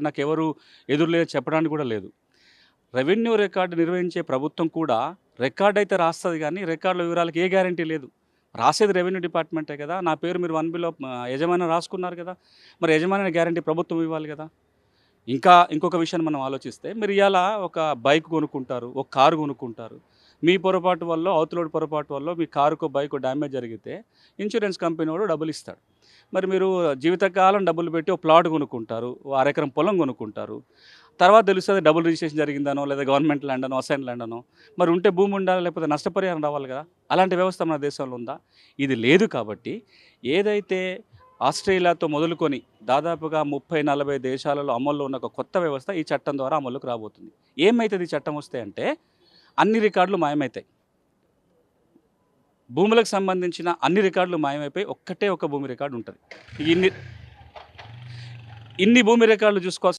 నాకు ఎవరు ఎదురులేదు చెప్పడానికి కూడా లేదు. రెవెన్యూ రికార్డు నిర్వహించే ప్రభుత్వం కూడా రికార్డ్ అయితే రాస్తుంది కానీ రికార్డుల వివరాలకు ఏ గ్యారంటీ లేదు. రాసేది రెవెన్యూ డిపార్ట్మెంటే కదా. నా పేరు మీరు వన్ బిలో యజమాని రాసుకున్నారు కదా. మరి యజమాని గ్యారంటీ ప్రభుత్వం ఇవ్వాలి కదా. ఇంకా ఇంకొక విషయాన్ని మనం ఆలోచిస్తే మీరు ఇవాళ ఒక బైక్ కొనుక్కుంటారు ఒక కారు కొనుక్కుంటారు. మీ పొరపాటు వల్ల అవుతులోడ్ పొరపాటు వల్ల మీ కారుకో బైక్ డ్యామేజ్ జరిగితే ఇన్సూరెన్స్ కంపెనీ వాడు డబ్బులు ఇస్తాడు. మరి మీరు జీవితకాలం డబ్బులు పెట్టి ఒక ప్లాట్ కొనుక్కుంటారు ఓ అరెకరం పొలం కొనుక్కుంటారు. తర్వాత తెలుస్తుంది డబుల్ రిజిస్ట్రేషన్ జరిగిందనో లేదా గవర్నమెంట్ ల్యాండ్ అనో అసైన్ ల్యాండ్ అనో మరి ఉంటే భూమి ఉండాలి లేకపోతే నష్టపరిహారం రావాలి కదా? అలాంటి వ్యవస్థ మన దేశంలో ఉందా? ఇది లేదు కాబట్టి ఏదైతే ఆస్ట్రేలియాతో మొదలుకొని దాదాపుగా ముప్పై నలభై దేశాలలో అమల్లో ఉన్న ఒక కొత్త వ్యవస్థ ఈ చట్టం ద్వారా అమలుకు రాబోతుంది. ఏమైతుంది ఈ చట్టం వస్తే అంటే అన్ని రికార్డులు మాయమవుతాయి భూములకు సంబంధించిన అన్ని రికార్డులు మాయమైపోయి ఒక్కటే ఒక భూమి రికార్డు ఉంటుంది. ఇన్ని ఇన్ని భూమి రికార్డులు చూసుకోవాల్సిన